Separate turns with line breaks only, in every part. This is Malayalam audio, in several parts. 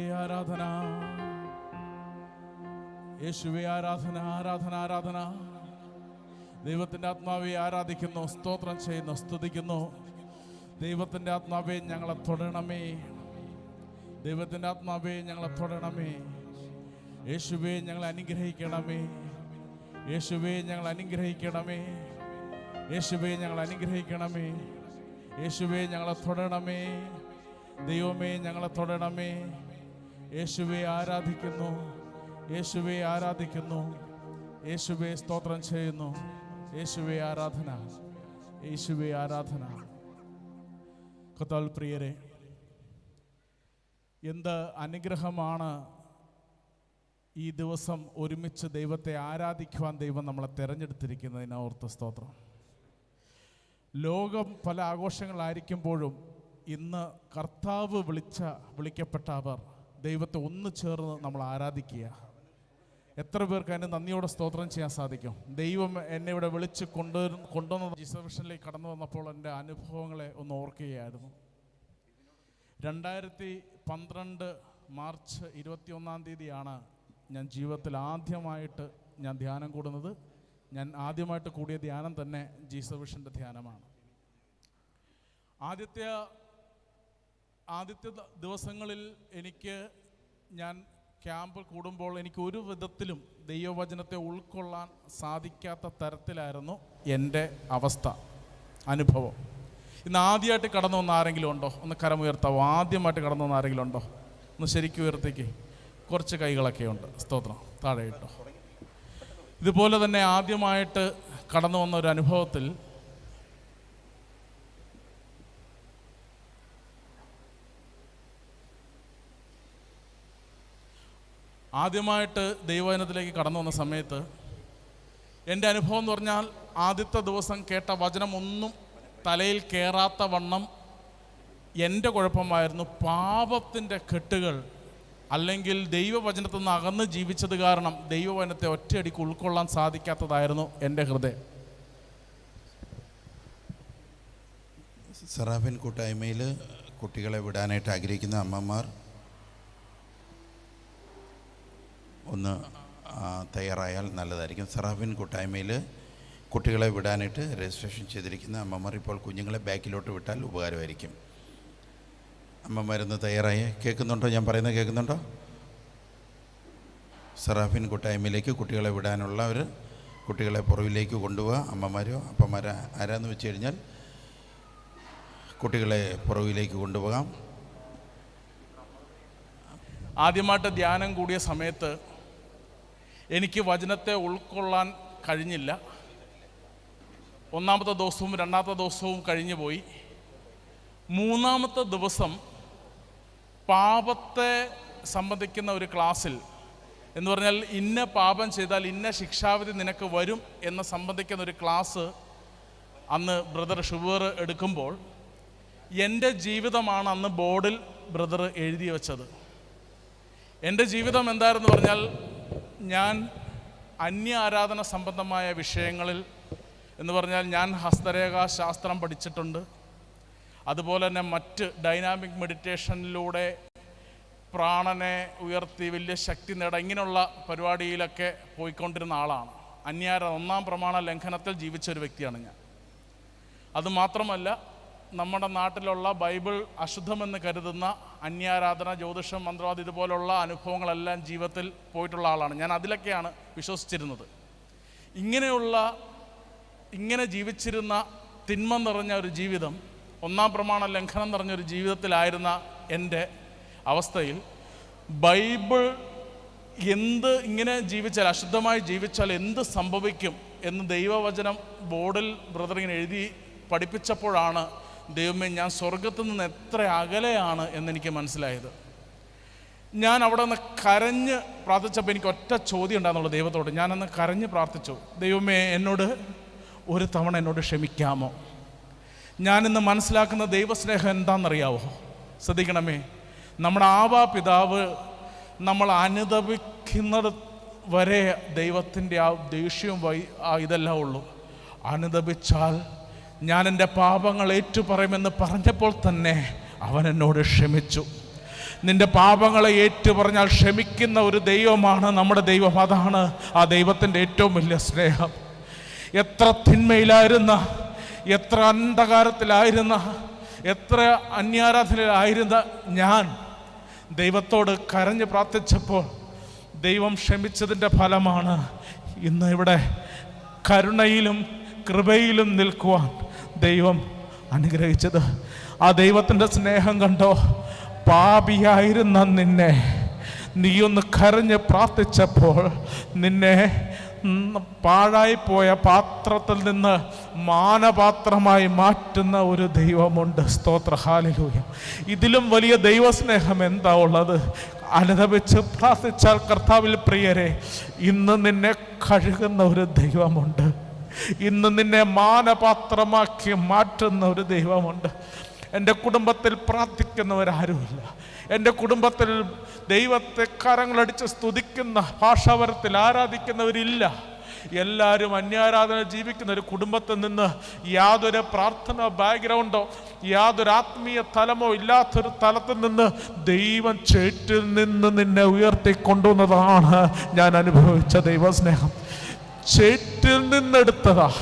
ആരാധന. യേശുവെ ആരാധന ആരാധന ആരാധന. ദൈവത്തിന്റെ ആത്മാവെ ആരാധിക്കുന്നു സ്തോത്രം ചെയ്യുന്നു സ്തുതിക്കുന്നു. ദൈവത്തിന്റെ ആത്മാവെ ഞങ്ങളെ തൊടണമേ. ദൈവത്തിന്റെ ആത്മാവെ ഞങ്ങളെ തൊടണമേ. യേശുവെ ഞങ്ങളെ അനുഗ്രഹിക്കണമേ. യേശുവെ ഞങ്ങൾ അനുഗ്രഹിക്കണമേ. യേശുവെ ഞങ്ങൾ അനുഗ്രഹിക്കണമേ. യേശുവെ ഞങ്ങളെ തൊടണമേ. ദൈവമേ ഞങ്ങളെ തൊടണമേ. യേശുവെ ആരാധിക്കുന്നു. യേശുവെ ആരാധിക്കുന്നു. യേശുവെ സ്തോത്രം ചെയ്യുന്നു. യേശുവെ ആരാധന. യേശുവെ ആരാധന. കത്താൽ പ്രിയരെ എന്ത് അനുഗ്രഹമാണ് ഈ ദിവസം ഒരുമിച്ച് ദൈവത്തെ ആരാധിക്കുവാൻ ദൈവം നമ്മളെ തിരഞ്ഞെടുത്തിരിക്കുന്നതിന് ഓർത്ത് സ്തോത്രം. ലോകം പല ആഘോഷങ്ങളായിരിക്കുമ്പോഴും ഇന്ന് കർത്താവ് വിളിച്ച വിളിക്കപ്പെട്ട അവർ ദൈവത്തെ ഒന്ന് ചേർന്ന് നമ്മൾ ആരാധിക്കുക. എത്ര പേർക്ക് അതിന് നന്ദിയോടെ സ്തോത്രം ചെയ്യാൻ സാധിക്കും? ദൈവം എന്നെ ഇവിടെ വിളിച്ച് കൊണ്ടു കൊണ്ടുവന്ന ഡിസർവേഷനിലേക്ക് കടന്നു വന്നപ്പോൾ എന്റെ അനുഭവങ്ങളെ ഒന്ന് ഓർക്കുകയായിരുന്നു. രണ്ടായിരത്തി പന്ത്രണ്ട് മാർച്ച് ഇരുപത്തി ഒന്നാം തീയതിയാണ് ഞാൻ ജീവിതത്തിൽ ആദ്യമായിട്ട് ഞാൻ ധ്യാനം കൂടുന്നത്. ഞാൻ ആദ്യമായിട്ട് കൂടിയ ധ്യാനം തന്നെ ജീസവിഷന്റെ ധ്യാനമാണ്. ആദ്യത്തെ ആദ്യത്തെ ദിവസങ്ങളിൽ എനിക്ക് ഞാൻ ക്യാമ്പ് കൂടുമ്പോൾ എനിക്ക് ഒരു വിധത്തിലും ദൈവവചനത്തെ ഉൾക്കൊള്ളാൻ സാധിക്കാത്ത തരത്തിലായിരുന്നു എന്റെ അവസ്ഥ അനുഭവം. ഇന്ന് ആദ്യമായിട്ട് കടന്നു വന്ന ആരെങ്കിലും ഉണ്ടോ? ഒന്ന് കരമുയർത്താവോ? ആദ്യമായിട്ട് കടന്നു വന്ന ആരെങ്കിലും ഉണ്ടോ? ഒന്ന് ശരിക്കും ഉയർത്തേക്ക്. കുറച്ച് കൈകളൊക്കെ ഉണ്ട്. സ്തോത്രം. താഴെ ഇട്ടോ. ഇതുപോലെ തന്നെ ആദ്യമായിട്ട് കടന്നു വന്ന ഒരു അനുഭവത്തിൽ ആദ്യമായിട്ട് ദൈവവചനത്തിലേക്ക് കടന്നു വന്ന സമയത്ത് എന്റെ അനുഭവം എന്ന് പറഞ്ഞാൽ ആദ്യത്തെ ദിവസം കേട്ട വചനമൊന്നും തലയിൽ കയറാത്ത വണ്ണം എന്റെ കുഴപ്പമായിരുന്നു. പാപത്തിന്റെ കെട്ടുകൾ അല്ലെങ്കിൽ ദൈവവചനത്തിൽ നിന്ന് അകന്ന് ജീവിച്ചത് കാരണം ദൈവവചനത്തെ ഒറ്റയടിക്ക് ഉൾക്കൊള്ളാൻ സാധിക്കാത്തതായിരുന്നു എന്റെ ഹൃദയം.
സറാഫിൻ കൂട്ടായ്മയിൽ കുട്ടികളെ വിടാനായിട്ട് ആഗ്രഹിക്കുന്ന അമ്മമാർ ഒന്ന് തയ്യാറായാൽ നല്ലതായിരിക്കും. സറാഫിൻ കൂട്ടായ്മയിൽ കുട്ടികളെ വിടാനായിട്ട് രജിസ്ട്രേഷൻ ചെയ്തിരിക്കുന്ന അമ്മമാർ ഇപ്പോൾ കുഞ്ഞുങ്ങളെ ബാക്കിലോട്ട് വിട്ടാൽ ഉപകാരമായിരിക്കും. അമ്മമാരൊന്ന് തയ്യാറായി. കേൾക്കുന്നുണ്ടോ? ഞാൻ പറയുന്നത് കേൾക്കുന്നുണ്ടോ? സറാഫിൻ കൂട്ടായ്മയിലേക്ക് കുട്ടികളെ വിടാനുള്ള ഒരു കുട്ടികളെ പുറവിലേക്ക് കൊണ്ടുപോവുക അമ്മമാരോ അപ്പന്മാരോ ആരാന്ന് വെച്ച് കഴിഞ്ഞാൽ കുട്ടികളെ പുറവിലേക്ക് കൊണ്ടുപോകാം.
ആദ്യമായിട്ട് ധ്യാനം കൂടിയ സമയത്ത് എനിക്ക് വചനത്തെ ഉൾക്കൊള്ളാൻ കഴിഞ്ഞില്ല. ഒന്നാമത്തെ ദിവസവും രണ്ടാമത്തെ ദിവസവും കഴിഞ്ഞു പോയി. മൂന്നാമത്തെ ദിവസം പാപത്തെ സംബന്ധിക്കുന്ന ഒരു ക്ലാസ്സിൽ എന്ന് പറഞ്ഞാൽ ഇന്ന പാപം ചെയ്താൽ ഇന്ന ശിക്ഷാവിധി നിനക്ക് വരും എന്ന് സംബന്ധിക്കുന്ന ഒരു ക്ലാസ് അന്ന് ബ്രദർ ഷുഗർ എടുക്കുമ്പോൾ എന്റെ ജീവിതമാണ് അന്ന് ബോർഡിൽ ബ്രദർ എഴുതി വെച്ചത്. എന്റെ ജീവിതം എന്തായിരുന്നു പറഞ്ഞാൽ ഞാൻ അന്യ ആരാധന സംബന്ധമായ വിഷയങ്ങളിൽ എന്ന് പറഞ്ഞാൽ ഞാൻ ഹസ്തരേഖാ ശാസ്ത്രം പഠിച്ചിട്ടുണ്ട്. അതുപോലെ തന്നെ മറ്റ് ഡൈനാമിക് മെഡിറ്റേഷനിലൂടെ പ്രാണനെ ഉയർത്തി വലിയ ശക്തി നേടാൻ ഇങ്ങനെയുള്ള പരിപാടിയിലൊക്കെ പോയിക്കൊണ്ടിരുന്ന ആളാണ്. അന്യാര ഒന്നാം പ്രമാണ ലംഘനത്തിൽ ജീവിച്ച ഒരു വ്യക്തിയാണ് ഞാൻ. അതുമാത്രമല്ല നമ്മുടെ നാട്ടിലുള്ള ബൈബിൾ അശുദ്ധമെന്ന് കരുതുന്ന അന്യാരാധന ജ്യോതിഷം മന്ത്രവാദം ഇതുപോലുള്ള അനുഭവങ്ങളെല്ലാം ജീവിതത്തിൽ പോയിട്ടുള്ള ആളാണ്. ഞാൻ അതിലൊക്കെയാണ് വിശ്വസിച്ചിരുന്നത്. ഇങ്ങനെയുള്ള ഇങ്ങനെ ജീവിച്ചിരുന്ന തിന്മ നിറഞ്ഞ ഒരു ജീവിതം ഒന്നാം പ്രമാണ ലംഘനം നിറഞ്ഞ ഒരു ജീവിതത്തിലായിരുന്ന എന്റെ അവസ്ഥയിൽ ബൈബിൾ എന്ത് ഇങ്ങനെ ജീവിച്ചാൽ അശുദ്ധമായി ജീവിച്ചാൽ എന്ത് സംഭവിക്കും എന്ന് ദൈവവചനം ബോർഡിൽ ബ്രദറിങ്ങനെ എഴുതി പഠിപ്പിച്ചപ്പോഴാണ് ദൈവമേ ഞാൻ സ്വർഗത്തു നിന്ന് എത്ര അകലെയാണ് എന്നെനിക്ക് മനസ്സിലായത്. ഞാൻ അവിടെ നിന്ന് കരഞ്ഞ് പ്രാർത്ഥിച്ചപ്പോൾ എനിക്ക് ഒറ്റ ചോദ്യം ഉണ്ടായിരുന്നുള്ളൂ ദൈവത്തോട്. ഞാനന്ന് കരഞ്ഞ് പ്രാർത്ഥിച്ചു ദൈവമേ എന്നോട് ഒരു തവണ എന്നോട് ക്ഷമിക്കാമോ? ഞാനിന്ന് മനസ്സിലാക്കുന്ന ദൈവസ്നേഹം എന്താണെന്നറിയാവോ? ശ്രദ്ധിക്കണമേ നമ്മുടെ ആവാ പിതാവ് നമ്മൾ അനുദപിക്കുന്നത് വരെ ദൈവത്തിന്റെ ആ ദേഷ്യവും വൈ ഇതെല്ലാം ഉള്ളൂ. അനുദപിച്ചാൽ ഞാൻ എന്റെ പാപങ്ങൾ ഏറ്റുപറയുമെന്ന് പറഞ്ഞപ്പോൾ തന്നെ അവൻ എന്നോട് ക്ഷമിച്ചു. നിന്റെ പാപങ്ങളെ ഏറ്റുപറഞ്ഞാൽ ക്ഷമിക്കുന്ന ഒരു ദൈവമാണ് നമ്മുടെ ദൈവം. അതാണ് ആ ദൈവത്തിന്റെ ഏറ്റവും വലിയ സ്നേഹം. എത്ര തിന്മയിലായിരുന്ന എത്ര അന്ധകാരത്തിലായിരുന്ന എത്ര അന്യാരാധനയിലായിരുന്ന ഞാൻ ദൈവത്തോട് കരഞ്ഞ് പ്രാർത്ഥിച്ചപ്പോൾ ദൈവം ക്ഷമിച്ചതിന്റെ ഫലമാണ് ഇന്ന് ഇവിടെ കരുണയിലും കൃപയിലും നിൽക്കുവാൻ ദൈവം അനുഗ്രഹിച്ചത്. ആ ദൈവത്തിന്റെ സ്നേഹം കണ്ടോ? പാപിയായിരുന്ന നിന്നെ. നീ ഒന്ന് കരഞ്ഞ് പ്രാർത്ഥിച്ചപ്പോൾ നിന്നെ പാഴായിപ്പോയ പാത്രത്തിൽ നിന്ന് മാനപാത്രമായി മാറ്റുന്ന ഒരു ദൈവമുണ്ട്. സ്തോത്ര. ഹാലിലൂയ ഇതിലും വലിയ ദൈവസ്നേഹം എന്താ ഉള്ളത്? അനുദപിച്ച് പ്രാർത്ഥിച്ചാൽ കർത്താവിൽ പ്രിയരെ ഇന്ന് നിന്നെ കഴുകുന്ന ഒരു ദൈവമുണ്ട്. ഇന്ന് നിന്നെ മാനപാത്രമാക്കി മാറ്റുന്ന ഒരു ദൈവമുണ്ട്. എന്റെ കുടുംബത്തിൽ പ്രാർത്ഥിക്കുന്നവരാരുമില്ല. എന്റെ കുടുംബത്തിൽ ദൈവത്തെ കരങ്ങളടിച്ച് സ്തുതിക്കുന്ന ഭാഷാവരത്തിൽ ആരാധിക്കുന്നവരില്ല. എല്ലാവരും അന്യാരാധന ജീവിക്കുന്ന ഒരു കുടുംബത്തിൽ നിന്ന് യാതൊരു പ്രാർത്ഥന ബാക്ക്ഗ്രൗണ്ടോ യാതൊരു ആത്മീയ തലമോ ഇല്ലാത്തൊരു തലത്തിൽ നിന്ന് ദൈവം ചേറ്റിൽ നിന്ന് നിന്നെ ഉയർത്തിക്കൊണ്ടുവന്നതാണ് ഞാൻ അനുഭവിച്ച ദൈവസ്നേഹം. ചേറ്റിൽ നിന്നെടുത്തതാ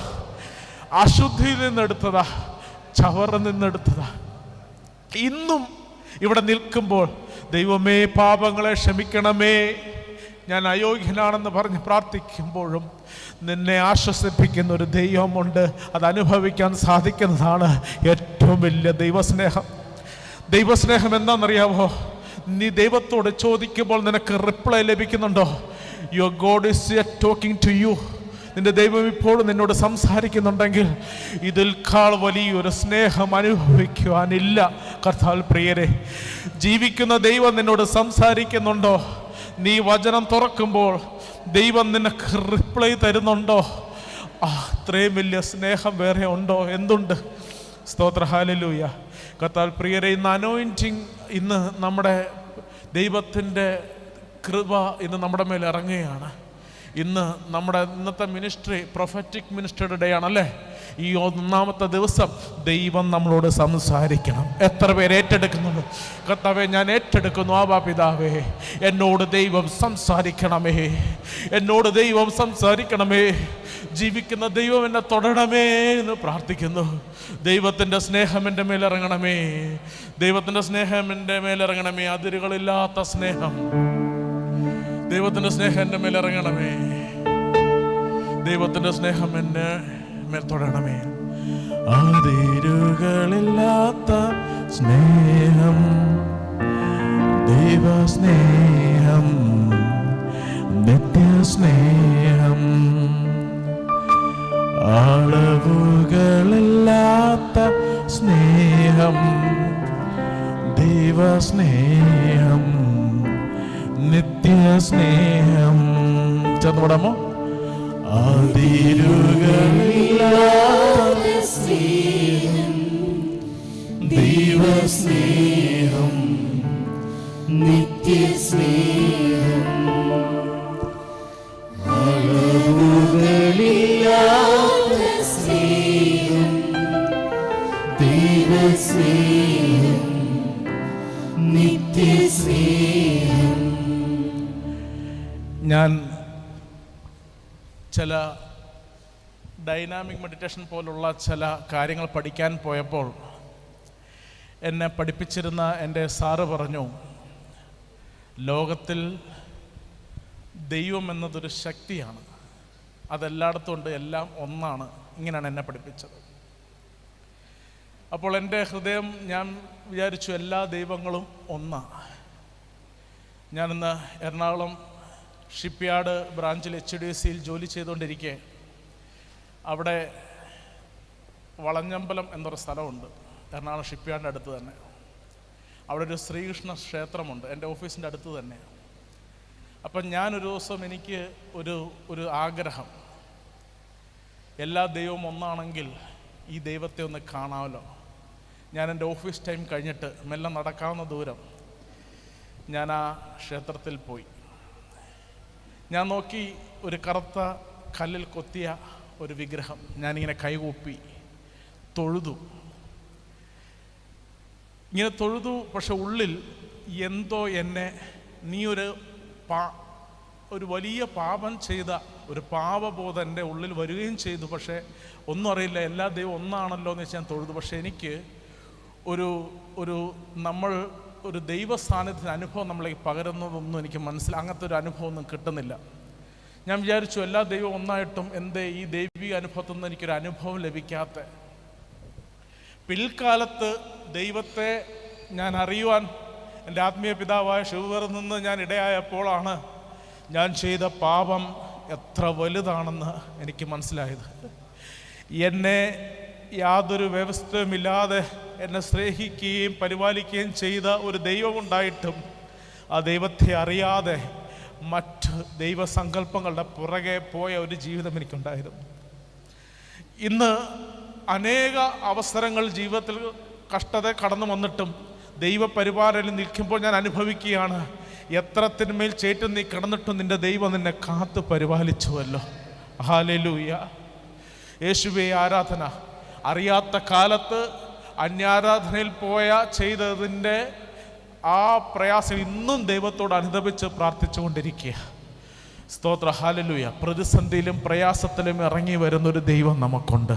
അശുദ്ധിയിൽ നിന്നെടുത്തതാ ചവറ നിന്നെടുത്തതാ. ഇന്നും ഇവിടെ നിൽക്കുമ്പോൾ ദൈവമേ പാപങ്ങളെ ക്ഷമിക്കണമേ. ഞാൻ അയോഗ്യനാണെന്ന് പറഞ്ഞ് പ്രാർത്ഥിക്കുമ്പോഴും നിന്നെ ആശ്വസിപ്പിക്കുന്ന ഒരു ദൈവമുണ്ട്. അത് അനുഭവിക്കാൻ സാധിക്കുന്നതാണ് ഏറ്റവും വലിയ ദൈവസ്നേഹം. ദൈവസ്നേഹം എന്താണെന്നറിയാമോ നീ ദൈവത്തോട് ചോദിക്കുമ്പോൾ നിനക്ക് റിപ്ലൈ ലഭിക്കുന്നുണ്ടോ? Your god is talking to you നിന്റെ ദൈവം ഇപ്പോഴും നിന്നോട് സംസാരിക്കുന്നുണ്ടെങ്കിൽ ഇതിൽക്കാൾ വലിയൊരു സ്നേഹം അനുഭവിക്കുവാനില്ല. കർത്താൽ പ്രിയരെ ജീവിക്കുന്ന ദൈവം നിന്നോട് സംസാരിക്കുന്നുണ്ടോ? നീ വചനം തുറക്കുമ്പോൾ ദൈവം നിനക്ക് റിപ്ലൈ തരുന്നുണ്ടോ? ആ അത്രയും വലിയ സ്നേഹം വേറെ ഉണ്ടോ? എന്തുണ്ട്? സ്തോത്ര ഹാലലൂയ കർത്താൽ പ്രിയരെ ഇന്ന് അനോയിന്റിങ് ഇന്ന് നമ്മുടെ ദൈവത്തിന്റെ കൃപ ഇന്ന് നമ്മുടെ മേൽ ഇറങ്ങുകയാണ്. ഇന്ന് നമ്മുടെ ഇന്നത്തെ മിനിസ്ട്രി പ്രൊഫറ്റിക് മിനിസ്ട്രിയുടെ ഡേ ആണല്ലേ? ഈ ഒന്നാമത്തെ ദിവസം ദൈവം നമ്മളോട് സംസാരിക്കണം. എത്ര പേര് ഏറ്റെടുക്കുന്നുണ്ട് കർത്താവെ ഞാൻ ഏറ്റെടുക്കുന്നു. ആവാ പിതാവേ എന്നോട് ദൈവം സംസാരിക്കണമേ. എന്നോട് ദൈവം സംസാരിക്കണമേ. ജീവിക്കുന്ന ദൈവം എന്നെ തൊടണമേ എന്ന് പ്രാർത്ഥിക്കുന്നു. ദൈവത്തിന്റെ സ്നേഹം എന്റെ മേലിറങ്ങണമേ ദൈവത്തിന്റെ സ്നേഹം എന്റെ മേലിറങ്ങണമേ അതിരുകളില്ലാത്ത സ്നേഹം. ദൈവത്തിന്റെ സ്നേഹം എന്റെ മേലിറങ്ങണമേ ദൈവത്തിന്റെ സ്നേഹം എന്നെ മേൽ തൊടണമേ. അതിരുകളില്ലാത്ത സ്നേഹം ദൈവസ്നേഹം നിത്യസ്നേഹം. അളവുകളില്ലാത്ത സ്നേഹം ദൈവസ്നേഹം. നിത്യസ്നേഹം ചെന്ന് പാടാമോ? ദൈവസ്നേഹം
നിത്യസ്നേഹം. അളവുകളില്ലാത്ത സ്നേഹം ദൈവസ്നേഹം നിത്യസ്നേഹം.
ഞാൻ ചില ഡൈനാമിക് മെഡിറ്റേഷൻ പോലുള്ള ചില കാര്യങ്ങൾ പഠിക്കാൻ പോയപ്പോൾ എന്നെ പഠിപ്പിച്ചിരുന്ന എന്റെ സാറ് പറഞ്ഞു ലോകത്തിൽ ദൈവം എന്നതൊരു ശക്തിയാണ്. അതെല്ലായിടത്തും ഉണ്ട് എല്ലാം ഒന്നാണ്. ഇങ്ങനെയാണ് എന്നെ പഠിപ്പിച്ചത്. അപ്പോൾ എന്റെ ഹൃദയം ഞാൻ വിചാരിച്ചു എല്ലാ ദൈവങ്ങളും ഒന്നാണ് ഞാനിന്ന് എറണാകുളം ഷിപ്പ്യാർഡ് ബ്രാഞ്ചിൽ എച്ച് ഡി സിയിൽ ജോലി ചെയ്തുകൊണ്ടിരിക്കെ. അവിടെ വളഞ്ഞമ്പലം എന്നൊരു സ്ഥലമുണ്ട്. എറണാകുളം ഷിപ്പ്യാർഡിന്റെ അടുത്ത് തന്നെ. അവിടെ ഒരു ശ്രീകൃഷ്ണ ക്ഷേത്രമുണ്ട്. എന്റെ ഓഫീസിന്റെ അടുത്ത് തന്നെ. അപ്പം ഞാനൊരു ദിവസം എനിക്ക് ഒരു ഒരു ആഗ്രഹം. എല്ലാ ദൈവവും ഒന്നാണെങ്കിൽ ഈ ദൈവത്തെ ഒന്ന് കാണാമല്ലോ. ഞാൻ എന്റെ ഓഫീസ് ടൈം കഴിഞ്ഞിട്ട് മെല്ലെ നടക്കാവുന്ന ദൂരം ഞാൻ ആ ക്ഷേത്രത്തിൽ പോയി. ഞാൻ നോക്കി ഒരു കറുത്ത കല്ലിൽ കൊത്തിയ ഒരു വിഗ്രഹം. ഞാനിങ്ങനെ കൈകൂപ്പി തൊഴുതു. ഇങ്ങനെ തൊഴുതു പക്ഷെ ഉള്ളിൽ എന്തോ എന്നെ നീ ഒരു പാ ഒരു വലിയ പാപം ചെയ്ത ഒരു പാപബോധം എന്റെ ഉള്ളിൽ വരികയും ചെയ്തു. പക്ഷേ ഒന്നും അറിയില്ല എല്ലാ ദൈവം ഒന്നാണല്ലോ എന്ന് വെച്ച് ഞാൻ തൊഴുതു. പക്ഷേ എനിക്ക് ഒരു ഒരു നമ്മൾ ഒരു ദൈവ അനുഭവം നമ്മളെ പകരുന്നതൊന്നും എനിക്ക് മനസ്സിൽ അങ്ങനത്തെ ഒരു അനുഭവമൊന്നും കിട്ടുന്നില്ല. ഞാൻ വിചാരിച്ചു എല്ലാ ദൈവം ഒന്നായിട്ടും എന്തേ ഈ ദൈവിക അനുഭവത്തിൽ നിന്ന് എനിക്കൊരു അനുഭവം ലഭിക്കാത്ത? പിൽക്കാലത്ത് ദൈവത്തെ ഞാൻ അറിയുവാൻ എന്റെ ആത്മീയ പിതാവായ ശിവറിൽ നിന്ന് ഞാൻ ഇടയായപ്പോഴാണ് ഞാൻ ചെയ്ത പാപം എത്ര വലുതാണെന്ന് എനിക്ക് മനസ്സിലായത്. എന്നെ യാതൊരു വ്യവസ്ഥയുമില്ലാതെ എന്നെ സ്നേഹിക്കുകയും പരിപാലിക്കുകയും ചെയ്ത ഒരു ദൈവമുണ്ടായിട്ടും ആ ദൈവത്തെ അറിയാതെ മറ്റ് ദൈവസങ്കല്പങ്ങളുടെ പുറകെ പോയ ഒരു ജീവിതം എനിക്കുണ്ടായിരുന്നു. ഇന്ന് അനേക അവസരങ്ങൾ ജീവിതത്തിൽ കഷ്ടത കടന്നു വന്നിട്ടും ദൈവപരിപാലനം നിൽക്കുമ്പോൾ ഞാൻ അനുഭവിക്കുകയാണ് എത്രത്തിന്മേൽ ചേറ്റും നീ കിടന്നിട്ടും നിന്റെ ദൈവം നിന്നെ കാത്ത് പരിപാലിച്ചുവല്ലോ. ഹാലലൂയ യേശുവേ ആരാധന. അറിയാത്ത കാലത്ത് അന്യാരാധനയിൽ പോയ ചെയ്തതിന്റെ ആ പ്രയാസം ഇന്നും ദൈവത്തോട് അനുദപിച്ച് പ്രാർത്ഥിച്ചുകൊണ്ടിരിക്കുക. സ്തോത്ര ഹാലലുയ പ്രതിസന്ധിയിലും പ്രയാസത്തിലും ഇറങ്ങി വരുന്നൊരു ദൈവം നമുക്കുണ്ട്.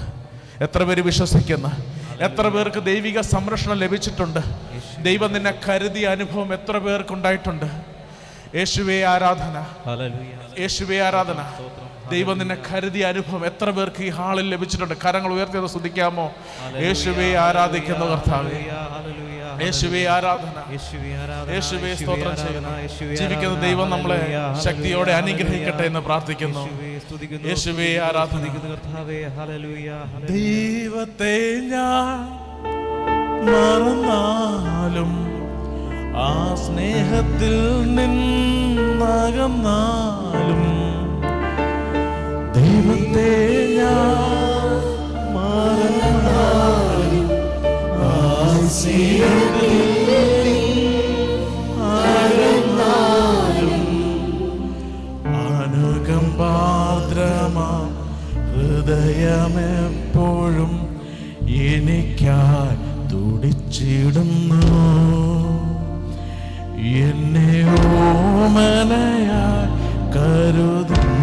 എത്ര പേര് വിശ്വസിക്കുന്നു? എത്ര പേർക്ക് ദൈവിക സംരക്ഷണം ലഭിച്ചിട്ടുണ്ട്? ദൈവം നിന്നെ കരുതിയ അനുഭവം എത്ര പേർക്കുണ്ടായിട്ടുണ്ട്? യേശുവേ ആരാധന. യേശുവേ ആരാധന. ദൈവം നിന്നെ കരുതിയ അനുഭവം എത്ര പേർക്ക് ഈ ഹാളിൽ ലഭിച്ചിട്ടുണ്ട്? കരങ്ങൾ ഉയർത്തിയത് ശ്രദ്ധിക്കാമോ? യേശുവെ ആരാധിക്കുന്ന കർത്താവേ. യേശുവേ ആരാധന.
യേശുവേ
സ്തോത്രം ചെയ്യുന്നു. ജീവിക്കുന്ന ദൈവം നമ്മളെ ശക്തിയോടെ അനുഗ്രഹിക്കട്ടെ എന്ന് പ്രാർത്ഥിക്കുന്നു.
യേശുവേ
ആരാധന. ദൈവത്തെ ഞാൻ മറന്നാലും ആ സ്നേഹത്തിൽ നിന്നകന്നാലും ദൈവത്തെ ഞാൻ മറന്നാലും ആ സ്നേഹത്തിൽ നിന്നകന്നാലും അനുകമ്പാദ്രമാ ഹൃദയമെപ്പോഴും എനിക്കായി തുടിച്ചിടുന്നു. എന്നെ ഓമനയായി കരുതുന്നു.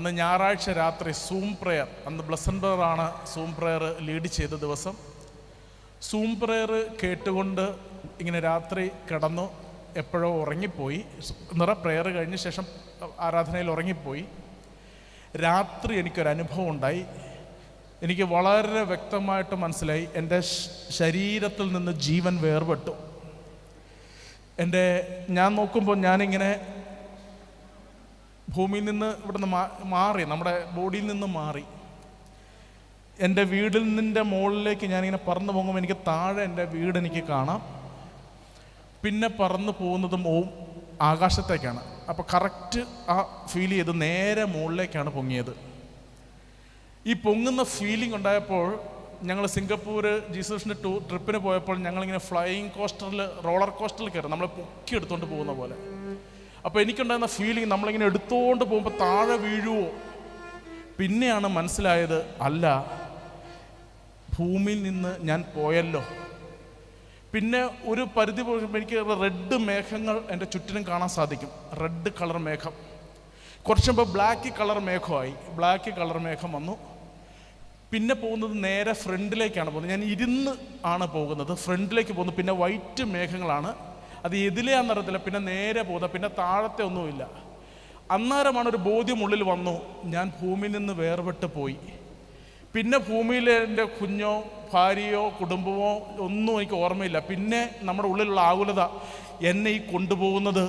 അന്ന് ഞായറാഴ്ച രാത്രി സൂം പ്രെയർ അന്ന് ബ്ലസൻ ആണ് സൂം പ്രെയർ ലീഡ് ചെയ്ത ദിവസം. സൂം പ്രെയർ കേട്ടുകൊണ്ട് ഇങ്ങനെ രാത്രി കിടന്നു എപ്പോഴോ ഉറങ്ങിപ്പോയി. നിറ പ്രെയർ കഴിഞ്ഞ ശേഷം ആരാധനയിൽ ഉറങ്ങിപ്പോയി. രാത്രി എനിക്കൊരു അനുഭവം ഉണ്ടായി. എനിക്ക് വളരെ വ്യക്തമായിട്ട് മനസ്സിലായി എന്റെ ശരീരത്തിൽ നിന്ന് ജീവൻ വേർപെട്ടു. എന്റെ ഞാൻ നോക്കുമ്പോൾ ഞാനിങ്ങനെ ഭൂമിയിൽ നിന്ന് ഇവിടുന്ന് മാറി നമ്മുടെ ബോഡിയിൽ നിന്ന് മാറി. എന്റെ വീടിൽ നിന്റെ മുകളിലേക്ക് ഞാനിങ്ങനെ പറന്നു പോകുമ്പോൾ എനിക്ക് താഴെ എന്റെ വീട് എനിക്ക് കാണാം. പിന്നെ പറന്നു പോകുന്നതും ഓം ആകാശത്തേക്കാണ്. അപ്പോൾ കറക്റ്റ് ആ ഫീൽ ചെയ്ത് നേരെ മുകളിലേക്കാണ് പൊങ്ങിയത്. ഈ പൊങ്ങുന്ന ഫീലിംഗ് ഉണ്ടായപ്പോൾ ഞങ്ങൾ സിംഗപ്പൂർ ജീസസിന്റെ ടൂ ട്രിപ്പിന് പോയപ്പോൾ ഞങ്ങളിങ്ങനെ ഫ്ലൈയിങ് കോസ്റ്ററിൽ റോളർ കോസ്റ്ററിൽ കയറി നമ്മളെ പൊക്കി എടുത്തുകൊണ്ട് പോകുന്ന പോലെ. അപ്പോൾ എനിക്കുണ്ടായിരുന്ന ഫീലിംഗ് നമ്മളിങ്ങനെ എടുത്തുകൊണ്ട് പോകുമ്പോൾ താഴെ വീഴുവോ? പിന്നെയാണ് മനസ്സിലായത് അല്ല ഭൂമിയിൽ നിന്ന് ഞാൻ പോയല്ലോ. പിന്നെ ഒരു പരിധി എനിക്ക് റെഡ് മേഘങ്ങൾ എന്റെ ചുറ്റിനും കാണാൻ സാധിക്കും. റെഡ് കളർ മേഘം. കുറച്ച് മുമ്പ് ബ്ലാക്ക് കളർ മേഘമായി. ബ്ലാക്ക് കളർ മേഘം വന്നു. പിന്നെ പോകുന്നത് നേരെ ഫ്രണ്ടിലേക്കാണ് പോകുന്നത്. ഞാൻ ഇരുന്ന് ആണ് പോകുന്നത്. ഫ്രണ്ടിലേക്ക് പോകുന്നത് പിന്നെ വൈറ്റ് മേഘങ്ങളാണ് അത് എതിലെയാണെന്ന് അറിയത്തില്ല പിന്നെ നേരെ പോത പിന്നെ താഴത്തെ ഒന്നുമില്ല. അന്നേരമാണ് ഒരു ബോധ്യം ഉള്ളിൽ വന്നു ഞാൻ ഭൂമിയിൽ നിന്ന് വേർപെട്ട് പോയി. പിന്നെ ഭൂമിയിൽ എന്റെ കുഞ്ഞോ ഭാര്യയോ കുടുംബമോ ഒന്നും എനിക്ക് ഓർമ്മയില്ല. പിന്നെ നമ്മുടെ ഉള്ളിലുള്ള ആകുലത എന്നെ ഈ കൊണ്ടുപോകുന്നത്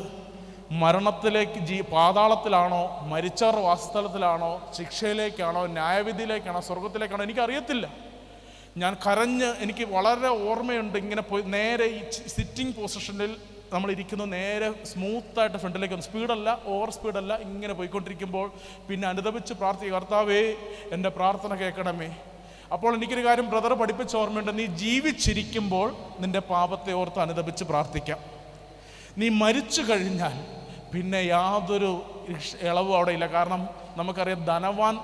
മരണത്തിലേക്ക് ജീ പാതാളത്തിലാണോ മരിച്ചവരുടെ വാസസ്ഥലത്തിലാണോ ശിക്ഷയിലേക്കാണോ ന്യായവിധിയിലേക്കാണോ സ്വർഗത്തിലേക്കാണോ എനിക്കറിയത്തില്ല. ഞാൻ കരഞ്ഞ് എനിക്ക് വളരെ ഓർമ്മയുണ്ട് ഇങ്ങനെ പോയി നേരെ ഈ സിറ്റിംഗ് പൊസിഷനിൽ നമ്മൾ ഇരിക്കുന്നു. നേരെ സ്മൂത്തായിട്ട് ഫ്രണ്ടിലേക്ക് വന്നു. സ്പീഡല്ല ഓവർ സ്പീഡല്ല ഇങ്ങനെ പോയിക്കൊണ്ടിരിക്കുമ്പോൾ പിന്നെ അനുദപിച്ച് പ്രാർത്ഥിക്കുക കർത്താവേ എന്റെ പ്രാർത്ഥന കേൾക്കണമേ. അപ്പോൾ എനിക്കൊരു കാര്യം ബ്രദർ പഠിപ്പിച്ച ഓർമ്മയുണ്ട്. നീ ജീവിച്ചിരിക്കുമ്പോൾ നിന്റെ പാപത്തെ ഓർത്ത് അനുദപിച്ച് പ്രാർത്ഥിക്കാം. നീ മരിച്ചു കഴിഞ്ഞാൽ പിന്നെ യാതൊരു ഇളവും അവിടെ ഇല്ല. കാരണം നമുക്കറിയാം ധനവാൻ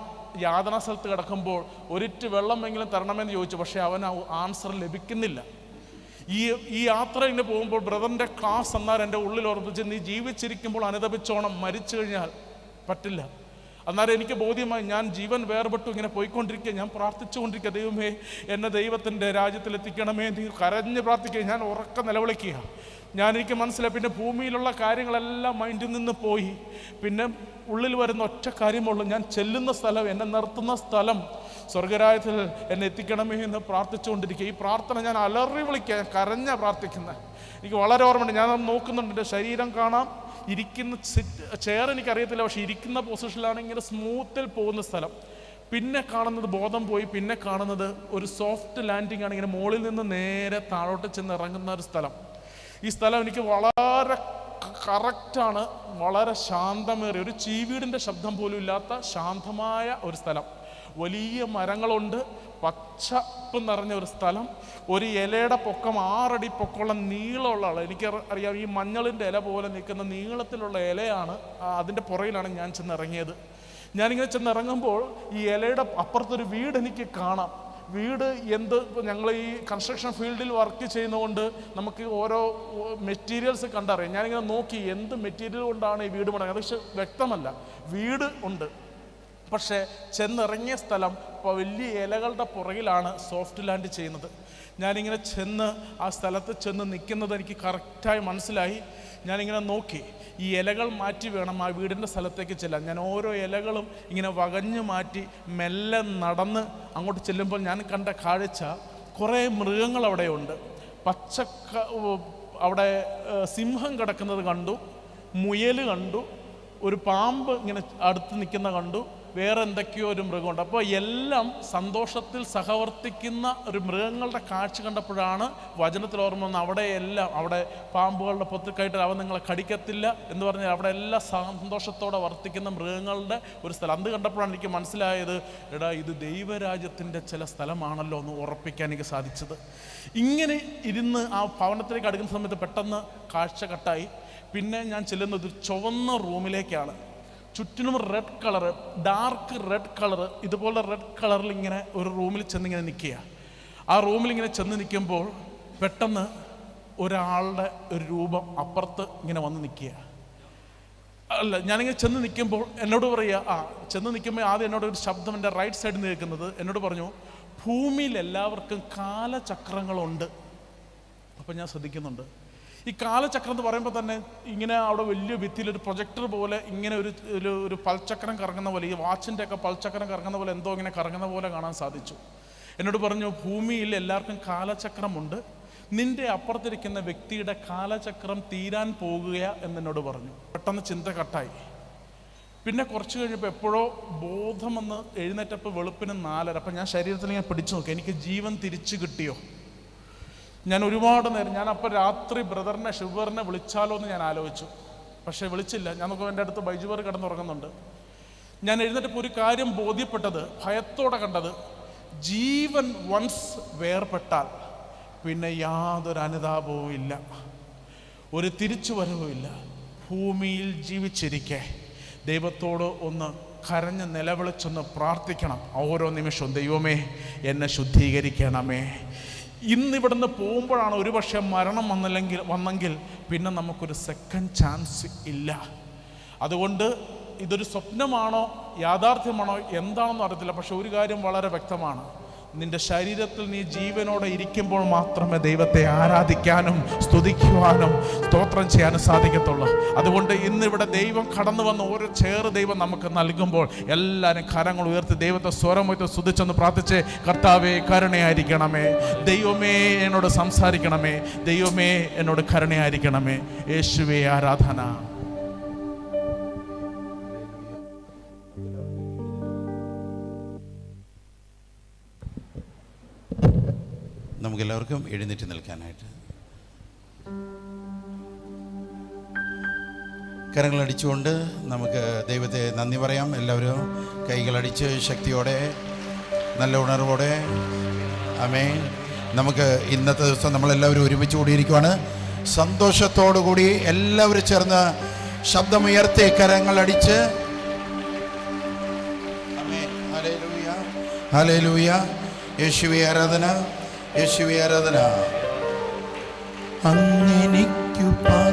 യാതന സ്ഥലത്ത് കിടക്കുമ്പോൾ ഒരിറ്റ് വെള്ളമെങ്കിലും തരണമെന്ന് ചോദിച്ചു പക്ഷേ അവൻ ആൻസർ ലഭിക്കുന്നില്ല. ഈ ഈ യാത്ര ഇങ്ങനെ പോകുമ്പോൾ ബ്രദറിന്റെ ക്ലാസ് എന്നാൽ എന്റെ ഉള്ളിൽ ഉറപ്പിച്ച് നീ ജീവിച്ചിരിക്കുമ്പോൾ അനുദപിച്ചോണം മരിച്ചു കഴിഞ്ഞാൽ പറ്റില്ല. അന്നേരം എനിക്ക് ബോധ്യമായി ഞാൻ ജീവൻ വേർപെട്ടു ഇങ്ങനെ പോയിക്കൊണ്ടിരിക്കുക ഞാൻ പ്രാർത്ഥിച്ചുകൊണ്ടിരിക്കുക ദൈവമേ എന്നെ ദൈവത്തിന്റെ രാജ്യത്തിലെത്തിക്കണമേ നീ കരഞ്ഞ് പ്രാർത്ഥിക്കുക ഞാൻ ഉറക്കം നിലവിളിക്കുക. ഞാൻ എനിക്ക് മനസ്സിലായി. പിന്നെ ഭൂമിയിലുള്ള കാര്യങ്ങളെല്ലാം മൈൻഡിൽ നിന്ന് പോയി. പിന്നെ ഉള്ളിൽ വരുന്ന ഒറ്റ കാര്യമുള്ളൂ. ഞാൻ ചെല്ലുന്ന സ്ഥലം എന്നെ നിർത്തുന്ന സ്ഥലം സ്വർഗരായത്തിൽ എന്നെ എത്തിക്കണമേ എന്ന് പ്രാർത്ഥിച്ചുകൊണ്ടിരിക്കുക. ഈ പ്രാർത്ഥന ഞാൻ അലറി വിളിക്കുക കരഞ്ഞ പ്രാർത്ഥിക്കുന്നത് എനിക്ക് വളരെ ഓർമ്മയുണ്ട്. ഞാൻ നോക്കുന്നുണ്ട്. എന്റെ ശരീരം കാണാം. ഇരിക്കുന്ന ചെയർ എനിക്കറിയത്തില്ല. പക്ഷേ ഇരിക്കുന്ന പൊസിഷനിലാണ് ഇങ്ങനെ സ്മൂത്തിൽ പോകുന്ന സ്ഥലം. പിന്നെ കാണുന്നത് ബോധം പോയി. പിന്നെ കാണുന്നത് ഒരു സോഫ്റ്റ് ലാൻഡിംഗ് ആണ്. ഇങ്ങനെ മുകളിൽ നിന്ന് നേരെ താഴോട്ട് ചെന്ന് ഇറങ്ങുന്ന ഒരു സ്ഥലം. ഈ സ്ഥലം എനിക്ക് വളരെ കറക്റ്റാണ് വളരെ ശാന്തമേറിയ ഒരു ചീവീടിന്റെ ശബ്ദം പോലും ഇല്ലാത്ത ശാന്തമായ ഒരു സ്ഥലം. വലിയ മരങ്ങളുണ്ട് പച്ചപ്പ് നിറഞ്ഞ ഒരു സ്ഥലം. ഒരു ഇലയുടെ പൊക്കം ആറടി പൊക്കമുള്ള നീളമുള്ള ആൾ എനിക്ക് അറിയാം ഈ മഞ്ഞളിന്റെ ഇല പോലെ നിൽക്കുന്ന നീളത്തിലുള്ള ഇലയാണ് അതിന്റെ പുറയിലാണ് ഞാൻ ചെന്നിറങ്ങിയത്. ഞാനിങ്ങനെ ചെന്നിറങ്ങുമ്പോൾ ഈ ഇലയുടെ അപ്പുറത്തൊരു വീട് എനിക്ക് കാണാം. വീട് എന്ത് ഞങ്ങൾ ഈ കൺസ്ട്രക്ഷൻ ഫീൽഡിൽ വർക്ക് ചെയ്യുന്നതുകൊണ്ട് നമുക്ക് ഓരോ മെറ്റീരിയൽസ് കണ്ടറിയാം. ഞാനിങ്ങനെ നോക്കി എന്ത് മെറ്റീരിയൽ കൊണ്ടാണ് ഈ വീട് പണിയുന്നത്? പക്ഷെ വ്യക്തമല്ല. വീട് ഉണ്ട്. പക്ഷേ ചെന്നിറങ്ങിയ സ്ഥലം ഇപ്പോൾ വലിയ ഇലകളുടെ പുറകിലാണ് സോഫ്റ്റ് ലാൻഡ് ചെയ്യുന്നത്. ഞാനിങ്ങനെ ചെന്ന് ആ സ്ഥലത്ത് ചെന്ന് നിൽക്കുന്നത് എനിക്ക് കറക്റ്റായി മനസ്സിലായി. ഞാനിങ്ങനെ നോക്കി ഈ ഇലകൾ മാറ്റി വേണം ആ വീടിന്റെ സ്ഥലത്തേക്ക് ചെല്ലാൻ. ഞാൻ ഓരോ ഇലകളും ഇങ്ങനെ വകഞ്ഞു മാറ്റി മെല്ലെ നടന്ന് അങ്ങോട്ട് ചെല്ലുമ്പോൾ ഞാൻ കണ്ട കാഴ്ച കുറേ മൃഗങ്ങൾ അവിടെയുണ്ട്. പച്ചക്ക ഉ- അവിടെ സിംഹം കിടക്കുന്നത് കണ്ടു മുയൽ കണ്ടു ഒരു പാമ്പ് ഇങ്ങനെ അടുത്ത് നിൽക്കുന്ന കണ്ടു. വേറെ എന്തൊക്കെയോ ഒരു മൃഗമുണ്ട്. അപ്പോൾ എല്ലാം സന്തോഷത്തിൽ സഹവർത്തിക്കുന്ന ഒരു മൃഗങ്ങളുടെ കാഴ്ച കണ്ടപ്പോഴാണ് വചനത്തിൽ ഓർമ്മ വന്ന് അവിടെ എല്ലാം അവിടെ പാമ്പുകളുടെ പൊത്തുക്കായിട്ട് അവ നിങ്ങളെ കടിക്കത്തില്ല എന്ന് പറഞ്ഞാൽ അവിടെ എല്ലാം സന്തോഷത്തോടെ വർത്തിക്കുന്ന മൃഗങ്ങളുടെ ഒരു സ്ഥലം. അത് കണ്ടപ്പോഴാണ് എനിക്ക് മനസ്സിലായത് എടാ ഇത് ദൈവരാജ്യത്തിന്റെ ചില സ്ഥലമാണല്ലോ എന്ന് ഉറപ്പിക്കാൻ എനിക്ക് സാധിച്ചത്. ഇങ്ങനെ ഇരുന്ന് ആ ഭവനത്തിലേക്ക് അടുക്കുന്ന സമയത്ത് പെട്ടെന്ന് കാഴ്ച കട്ടായി. പിന്നെ ഞാൻ ചെല്ലുന്നത് ചുവന്ന റൂമിലേക്കാണ്. ചുറ്റിനും red colour dark red colour ഇതുപോലെ റെഡ് കളറിൽ ഇങ്ങനെ ഒരു റൂമിൽ ചെന്നിങ്ങനെ നിൽക്കുക. ആ റൂമിൽ ഇങ്ങനെ ചെന്ന് നിൽക്കുമ്പോൾ പെട്ടെന്ന് ഒരാളുടെ ഒരു രൂപം അപ്പുറത്ത് ഇങ്ങനെ വന്ന് നിൽക്കുക. അല്ല ഞാനിങ്ങനെ ചെന്ന് നിൽക്കുമ്പോൾ എന്നോട് പറയുക ആ ചെന്ന് നിൽക്കുമ്പോൾ ആദ്യം എന്നോട് ഒരു ശബ്ദം എന്റെ റൈറ്റ് സൈഡിൽ നിന്ന് കേൾക്കുന്നത്. എന്നോട് പറഞ്ഞു ഭൂമിയിൽ എല്ലാവർക്കും കാലചക്രങ്ങളുണ്ട്. അപ്പം ഞാൻ ശ്രദ്ധിക്കുന്നുണ്ട്. ഈ കാലചക്രം എന്ന് പറയുമ്പോൾ തന്നെ ഇങ്ങനെ അവിടെ വലിയ ഭിത്തിയിൽ ഒരു പ്രൊജക്ടർ പോലെ ഇങ്ങനെ ഒരു ഒരു ഒരു പൽചക്രം കറങ്ങുന്ന പോലെ ഈ വാച്ചിന്റെ ഒക്കെ പൽചക്രം കറങ്ങുന്ന പോലെ എന്തോ ഇങ്ങനെ കറങ്ങുന്ന പോലെ കാണാൻ സാധിച്ചു. എന്നോട് പറഞ്ഞു ഭൂമിയിൽ എല്ലാവർക്കും കാലചക്രമുണ്ട്. നിന്റെ അപ്പുറത്തിരിക്കുന്ന വ്യക്തിയുടെ കാലചക്രം തീരാൻ പോകുക എന്നെന്നോട് പറഞ്ഞു. പെട്ടെന്ന് ചിന്ത കട്ടായി. പിന്നെ കുറച്ച് കഴിഞ്ഞപ്പോൾ എപ്പോഴോ ബോധമെന്ന് എഴുന്നേറ്റപ്പോൾ വെളുപ്പിന് നാലര. അപ്പം ഞാൻ ശരീരത്തിൽ ഞാൻ പിടിച്ചു നോക്കി. എനിക്ക് ജീവൻ തിരിച്ചു കിട്ടിയോ? ഞാൻ ഒരുപാട് നേരം ഞാൻ അപ്പോൾ രാത്രി ബ്രദറിനെ ഷുഗറിനെ വിളിച്ചാലോ എന്ന് ഞാൻ ആലോചിച്ചു. പക്ഷെ വിളിച്ചില്ല. ഞാൻ നോക്കുമ്പോൾ എന്റെ അടുത്ത് ബൈജുബർ കിടന്നുറങ്ങുന്നുണ്ട് ഞാൻ എഴുന്നേറ്റപ്പോൾ ഒരു കാര്യം ബോധ്യപ്പെട്ടത് ഭയത്തോടെ കണ്ടത് ജീവൻ വൺസ് വേർപെട്ടാൽ പിന്നെ യാതൊരു അനുതാപവും ഇല്ല. ഒരു തിരിച്ചു വരവുമില്ല ഭൂമിയിൽ ജീവിച്ചിരിക്കെ. ദൈവത്തോട് ഒന്ന് കരഞ്ഞ് നിലവിളിച്ചൊന്ന് പ്രാർത്ഥിക്കണം. ഓരോ നിമിഷവും ദൈവമേ എന്നെ ശുദ്ധീകരിക്കണമേ. ഇന്നിവിടുന്ന് പോകുമ്പോഴാണ് ഒരുപക്ഷെ മരണം വന്നില്ലെങ്കിൽ വന്നെങ്കിൽ പിന്നെ നമുക്കൊരു സെക്കൻഡ് ചാൻസ് ഇല്ല. അതുകൊണ്ട് ഇതൊരു സ്വപ്നമാണോ യാഥാർത്ഥ്യമാണോ എന്താണെന്ന് അറിയത്തില്ല. പക്ഷെ ഒരു കാര്യം വളരെ വ്യക്തമാണ്. നിന്റെ ശരീരത്തിൽ നീ ജീവനോടെ ഇരിക്കുമ്പോൾ മാത്രമേ ദൈവത്തെ ആരാധിക്കാനും സ്തുതിക്കുവാനും സ്തോത്രം ചെയ്യാനും സാധിക്കത്തുള്ളൂ. അതുകൊണ്ട് ഇന്നിവിടെ ദൈവം കടന്നു വന്ന ഓരോ ചേറ് ദൈവം നമുക്ക് നൽകുമ്പോൾ എല്ലാവരും കരങ്ങൾ ഉയർത്തി ദൈവത്തെ സ്വരം സ്തുതിച്ചെന്ന് സ്തുതിച്ചൊന്ന് പ്രാർത്ഥിച്ച് കർത്താവേ കരുണയായിരിക്കണമേ. ദൈവമേ എന്നോട് സംസാരിക്കണമേ. ദൈവമേ എന്നോട് കരുണയായിരിക്കണമേ. യേശുവേ ആരാധന.
നമുക്കെല്ലാവർക്കും എഴുന്നേറ്റ് നിൽക്കാനായിട്ട്. കരങ്ങൾ കരങ്ങളടിച്ചുകൊണ്ട് നമുക്ക് ദൈവത്തെ നന്ദി പറയാം. എല്ലാവരും കൈകളടിച്ച് ശക്തിയോടെ നല്ല ഉണർവോടെ. അമേ നമുക്ക് ഇന്നത്തെ ദിവസം നമ്മളെല്ലാവരും ഒരുമിച്ച് കൂടിയിരിക്കുവാണ്. സന്തോഷത്തോടു കൂടി എല്ലാവരും ചേർന്ന് ശബ്ദമുയർത്തി കരങ്ങളടിച്ച്. ഹലേ ഹല്ലേലൂയ. യേശുവേ ആരാധന. യേശുവേ ആരാധന. അങ്ങനെക്കു പാർക്കാൻ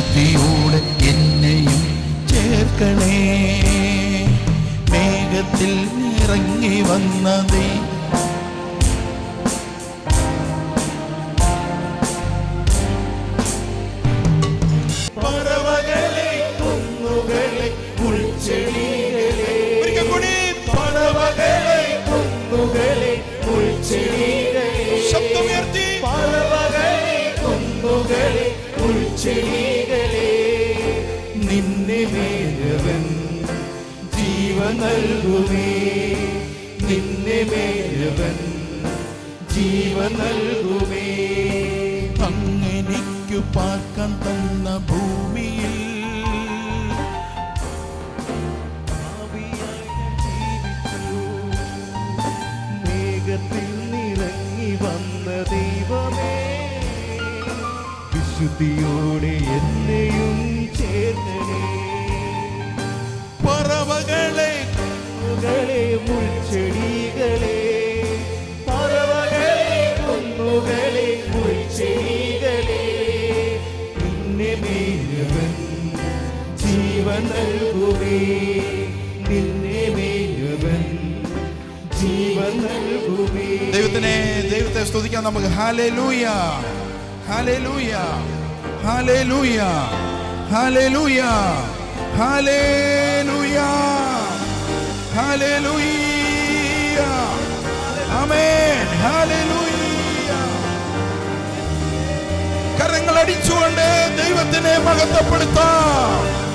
വിശുദ്ധിയോടെ എന്നെയും ചേർക്കണേ. മേഘത്തിൽ ഇറങ്ങി വന്ന ശബ്ദമുയർത്തി.
പറവകളെ കൊമ്പുകളെ ഒരിക്കൽ നിന്നെ മേലവൻ ജീവ നൽകുമേ. നിന്നെ മേലവൻ ജീവ നൽകുമേ.
അങ്ങനെക്കു പാർക്കാൻ തന്ന ഭൂമിയിൽ
മേഘത്തിൽ നിറങ്ങി വന്ന ദൈവമേ. വിശുദ്ധിയോടെ എന്നെയും
പറവകളെ
കുന്നുകളെ മുൾച്ചെടികളെ. പറവകളെ കുന്നുകളെ മുൾച്ചെടികളെ. നിന്നെ മേലവൻ ജീവൻ നൽകുവേ. നിന്നെ മേലവൻ ജീവൻ നൽകുവേ.
ദൈവത്തിനെ ദൈവത്തെ സ്തുതിക്കാം നമുക്ക്. ഹാലേലൂയ ഹാലേ ലൂയ ഹാലേ ലൂയ ഹാലേ ലൂയ ഹാലേലൂയ കരങ്ങൾ അടിച്ചുകൊണ്ട് ദൈവത്തിനെ മഹത്വപ്പെടുത്താം.